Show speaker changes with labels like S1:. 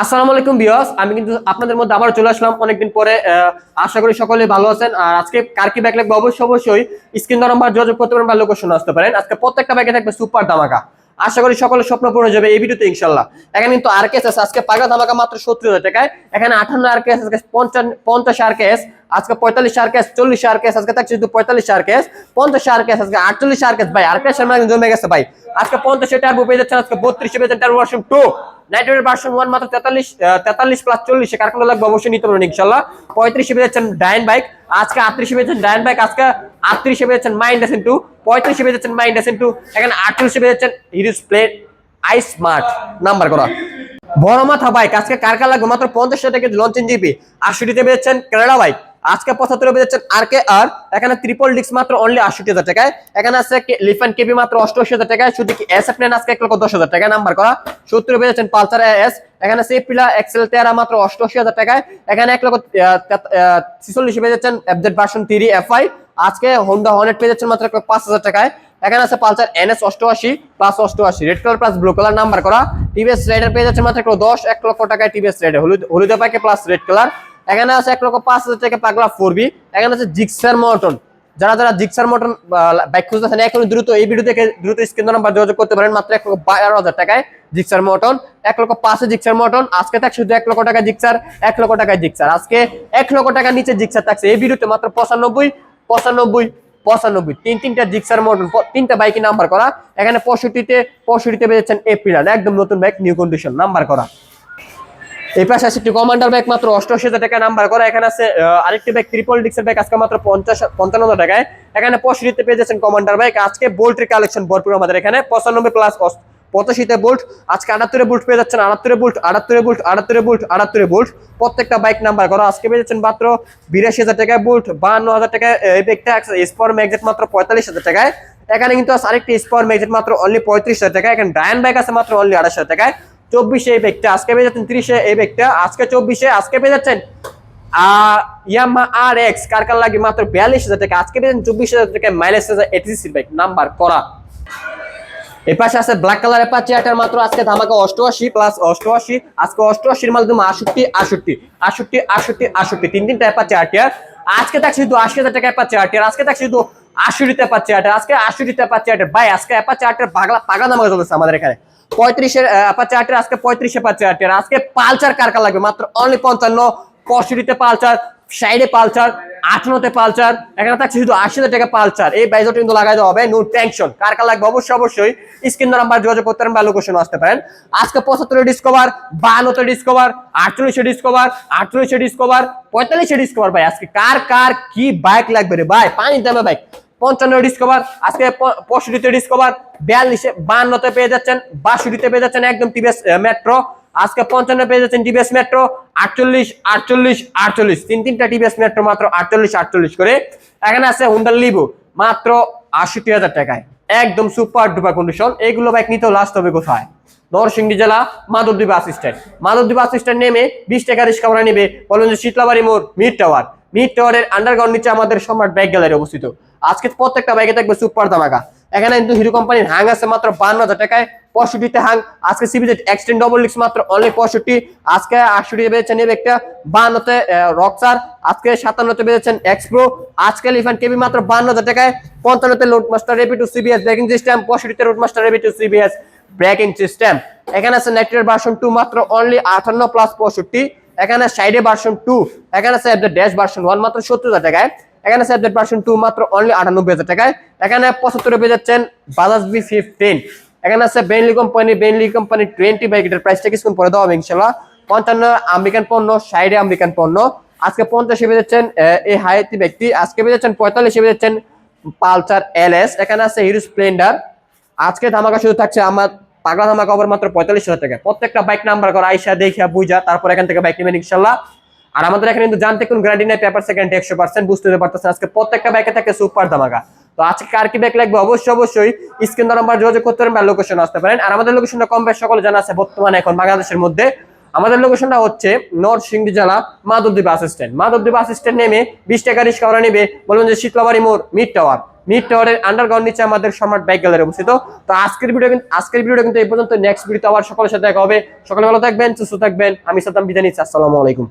S1: আসসালামু আলাইকুম বিয়স আমি কিন্তু আপনাদের মধ্যে আবার চলে আসলাম অনেকদিন পরে আশা করি সকলে ভালো আছেন। আর আজকে কার কি ব্যাগ লাগবে? অবশ্যই অবশ্যই স্ক্রিন নাম্বার যোগাযোগ করতে পারেন বা লোকেশন আসতে পারেন। আজকে প্রত্যেকটা ব্যাগে থাকবে সুপার ধামাকা। আশা করি সকলের স্বপ্ন পূরণ যাবে এই ভিডিওতে ইনশাল্লাহ এখানে কিন্তু আর কেস আছে আজকে পাগা ধামাকা মাত্র সত্তর হাজার টাকায়। এখানে আঠান্ন আর কেস আজকে পঞ্চাশ আর কেস আজকে পঁয়তাল্লিশ আর কেস চল্লিশ আর কেস আজকে থাকছে শুধু পঁয়তাল্লিশ আর কেস পঞ্চাশ আর কেস আজকে আটচল্লিশ আর কেস ভাই আর কেস জমে গেছে, ভাই। আজকে পঞ্চাশ টার্বো পেয়ে যাচ্ছেন, আজকে বত্রিশে পেয়ে যাচ্ছেন টার্বো ভার্সন টু নাইট্রেটের ভার্সন ওয়ান মাত্র তেতাল্লিশ তেতাল্লিশ প্লাস চল্লিশে কারখানা লাগবে, অবশ্যই নিতে পারবেন ইনশাল্লাহ পঁয়ত্রিশে পেয়ে যাচ্ছেন ডাইন বাইক আজকে আটত্রিশে পেয়েছেন ডাইন বাইক আজকে আটত্রিশে যাচ্ছেন মাইন্ড এসেন টু পঁয়ত্রিশে পেয়ে যাচ্ছেন মাইন্ড এসেন টু এখানে আটত্রিশে যাচ্ছেন Hero's plate I smart number করা। বড় মাথা বাইক আজকে কার কার লাগবে মাত্র পঞ্চাশ টাকা লঞ্চেন জিপি আটষট্টিতে পেয়েছেন কেনাডা বাইক আজকে পঁচাত্তর পঁচাত্তরে পেয়েছেন আর কে আর। এখানে ট্রিপল ডিক্স মাত্র অনলি আটষট্টি হাজার টাকায়। এখানে আছে লিফান কেবি মাত্র অষ্টআশি হাজার টাকায়। শুধু কি এস এফ নেন আজকে এক লক্ষ দশ হাজার টাকায় নাম্বার করা। সত্তর সত্তরে পেয়েছেন পালসার এস এখানে সেফিলা এক্সেল তেরা মাত্র অষ্টআশি হাজার টাকায়। এখানে এক লক্ষ ছিচল্লিশে পেয়ে যাচ্ছেন এফজেড ভার্সন থ্রি এফআই আজকে হোন্ডা হর্নেট পেয়ে যাচ্ছেন মাত্র এক লক্ষ পাঁচ হাজার টাকায়। এখানে আছে পালসার এনএস অষ্টআশি প্লাস অষ্টআশি। Red colour plus blue colour number করা। টিভিএস রাইডার পেয়ে যাচ্ছে মাত্র দশ, এক লক্ষ টাকায় টিভিএস রাইডার হলুদ হলুদে পাকে প্লাস রেড কালার এখানে আছে এক লক্ষ পাঁচ হাজার টাকা পাগলা ফোর বি এখানে আছে জিক্সার মটন। যারা যারা জিক্সার মটন বাইক খুঁজতেছেন এখন দ্রুত এই ভিডিও থেকে দ্রুত স্ক্রিন নাম্বার যোগাযোগ করতে পারেন মাত্র এক লক্ষ বারো হাজার টাকায় জিক্সার মটন। এক লক্ষ পাঁচে জিক্সার মটন, আজকে থাকছে শুধু এক লক্ষ টাকা জিক্সার, এক লক্ষ টাকায় জিক্সার। আজকে এক লক্ষ টাকার নিচে জিক্সার থাকছে। এই ভিডিওতে মাত্র পঁচানব্বই পঁচানব্বই পঁচানব্বই। তিন তিনটা জিক্সার মডেল তিনটা বাইকে নাম্বার করা। এখানে পঁয়ষট্টিতে পঁয়ষট্টিতে পেয়েছেন এপ্রিল একদম নতুন বাইক নিউ কন্ডিশন নাম্বার করা। এই পাশে আছে একটি কমান্ডার ব্যাগ মাত্র অষ্টআশি হাজার টাকা নাম্বার করা। এখানে আছে আরেকটি ব্যাগ ত্রিপল ডিক্সের ব্যাগ আজকে মাত্র পঞ্চাশ, পঞ্চান্ন টাকায়। এখানে পঁয়ষট্টিতে পেয়ে যাচ্ছেন কমান্ডার ব্যাগ আজকে বোল্টের কালেকশন ভরপুর আমাদের এখানে। পঁচানব্বই প্লাস পঁচাশিতে বোল্ট, আজকে আটাত্তরে বোল্ট পেয়ে যাচ্ছেন আটাত্তরে বোল্ট আটাত্তরে বোল্ট আটাত্তরে বোল্ট আটাত্তরে বোল্ট। প্রত্যেকটা বাইক নাম্বার করা। আজকে পেয়ে যাচ্ছেন মাত্র বিরাশি হাজার টাকায় বোল্ট, বাহান্ন হাজার টাকায়, এই ব্যাগটা স্পর ম্যাগজেট মাত্র পঁয়তাল্লিশ হাজার টাকায়। এখানে কিন্তু আরেকটি স্পর ম্যাগজেট মাত্র অনলি পঁয়ত্রিশ হাজার টাকা এখানে ডায়ন বাইক আছে মাত্র অনলি আড়াইশ টাকায়। চব্বিশে এই ব্যাগটা আজকে পেয়ে যাচ্ছেন তিরিশে এই ব্যাগটা আজকে চব্বিশে, আজকে পেয়ে যাচ্ছেন এক্স টাকা, আজকে টাকা নাম্বার করা। মাত্র, আজকে অষ্টআশি প্লাস অষ্টআশি, আজকে অষ্টআশির আষট্টি তিন আজকে থাকছে আশি হাজার আটিয়ার আজকে থাকছে শুধু আশুরিতে পাচ্ছে আটার আজকে আশুরিতে পাচ্ছে আটার ভাই, আজকে পাচ্ছে আটের পাগলা পাগা দামা চলেছে আমাদের এখানে। পঁয়ত্রিশের পাচ্ছে আটের আজকে পঁয়ত্রিশে পাচ্ছে আটের আজকে পালচার কার কার লাগবে? মাত্র অনলি পঞ্চান্ন, পঁয়ষট্টিতে পালচার সাইডে পালচার আঠারোতে পালচার এখানে থাকছে শুধু আশি টাকা পালচার এই বাইজটা কিন্তু লাগাই দেওয়া হবে। নো টেনশন কার কার লাগবে? অবশ্যই অবশ্যই স্ক্রিন নাম্বার যোগাযোগ করতে পারেন বা লোকেশন আসতে পারেন। আজকে পঁচাত্তরে ডিসকভার বাহান্নতে ডিসকভার আটচল্লিশে ডিসকভার আটচল্লিশে ডিসকভার পঁয়তাল্লিশে ডিসকভার ভাই, আজকে কার কার কি বাইক লাগবে রে? ভাই, পানির দামে বাইক পঞ্চান্ন ডিসকভার আজকে পঁয়ষট্টিতে ডিসকভার বিয়াল্লিশে বাহান্নতে পেয়ে যাচ্ছেন, বাষট্টিতে পেয়ে যাচ্ছেন একদম টিভিএস মেট্রো আজকে পঞ্চান্ন পেয়ে যাচ্ছেন টিভিএস মেট্রো আটচল্লিশ আটচল্লিশ আটচল্লিশ। তিন, তিনটা টিভিএস মেট্রো মাত্র আটচল্লিশ আটচল্লিশ করে। এখানে আছে হুন্ডার লিবু মাত্র আষট্টি হাজার টাকায়। একদম সুপার ডুপার কন্ডিশন এইগুলো বাইক নিতেও লাস্ট হবে কোথায়? নরসিংদী জেলা Madhabdwip bus stand Madhabdwip bus stand নেমে বিশ টাকা রিক্সা ভাড়া নেবে। বলুন যে শীতলাবাড়ি মোড় মিড টাওয়ার মিড টাওয়ারের আন্ডারগ্রাউন্ড নিচে আমাদের সম্রাট বাইক গ্যালারি অবস্থিত। আজকে প্রত্যেকটা বাইকে থাকবে সুপার ধামাকা। এখানে কিন্তু হিরো কোম্পানির হাং আছে মাত্র বান্ন হাজার টাকায়, পঁয়ষট্টিতে হাং আজকে সিবিজেড এক্সটেন্ড ডবল লিক্স মাত্র অনলি পঁয়ষট্টি, আজকে আটষট্টি এই একটা বান্নতে রকসার আজকে সাতান্নতে পেয়েছেন এক্সপ্রো আজকে লিফান কেবি মাত্র বান্ন হাজার টাকায়, পঞ্চান্নতে load master rapid two CBS braking system পঁয়ষট্টিতে road master rapid two CBS braking system এখানে আছে নেটের ভার্সন টু মাত্র অনলি আঠান্ন প্লাস পঁয়ষট্টি। এখানে সাইডে ভার্সন টু এখানে আছে ড্যাশ ভার্সন ওয়ান মাত্র সত্তর হাজার টাকায়। এখানে আছে ভার্সন টু মাত্র অনলি আটানব্বই হাজার টাকায়। এখানে পঁচাত্তরে পেয়ে যাচ্ছেন বাজাজ বি ফিফটিন এখানে আছে Benly company Benly company twenty bike এটার প্রাইসটা কিছুক্ষণ পরে দেওয়া হবে ইনশাল্লাহ। পঞ্চান্ন আমেরিকান পণ্য সাইডে আমেরিকান পণ্য। আজকে পঞ্চাশে আহ, এই হাইতি ব্যক্তি। আজকে পেয়ে যাচ্ছেন পঁয়তাল্লিশে পেয়ে যাচ্ছেন পালসার এল এস এখানে আছে হিরো স্প্লেন্ডার আজকে ধামাকা শুধু থাকছে আমার পাগলা ধামাকা ওভার মাত্র পঁয়তাল্লিশ হাজার টাকা প্রত্যেকটা বাইক নাম্বার করা আইসা দেখিয়া বুঝা তারপর এখান থেকে বাইক নেবেন ইনশাল্লাহ। আর আমাদের এখানে কিন্তু জানতে কোন গ্যারান্টি নেই পেপার সেকেন্ড একশো পার্সেন্ট বুঝতে পারতেছেন। আজকে প্রত্যেকটা বাইকে থাকে সুপার ধামাকা। তো আজকে কার কি ব্যাগ লাগবে? অবশ্যই অবশ্যই স্ক্রিন নাম্বার যোগাযোগ করতে পারেন বা লোকেশন আসতে পারেন। আর আমাদের লোকেশনটা কম বেশ সকলে জানা আছে, বর্তমানে এখন বাংলাদেশের মধ্যে। আমাদের লোকেশনটা হচ্ছে নরসিংদী জেলা Madhabdwip bus stand Madhabdwip bus stand নেমে বিশ টাকা রিক্সা ওরা নেবে। বলবেন যে শীতলাবাড়ি মোড় মিড টাওয়ার মিড টাওয়ারের আন্ডারগ্রাউন্ড নিচে আমাদের সম্রাট বাইক গ্যালারি অবস্থিত। তো আজকের ভিডিও কিন্তু আজকের ভিডিওটা কিন্তু এই পর্যন্ত। নেক্সট ভিডিওতে আবার সকলের সাথে দেখা হবে। সকলে ভালো থাকবেন, সুস্থ থাকবেন। আমি সাতাম বিদায় নিচ্ছি। আসসালামু আলাইকুম।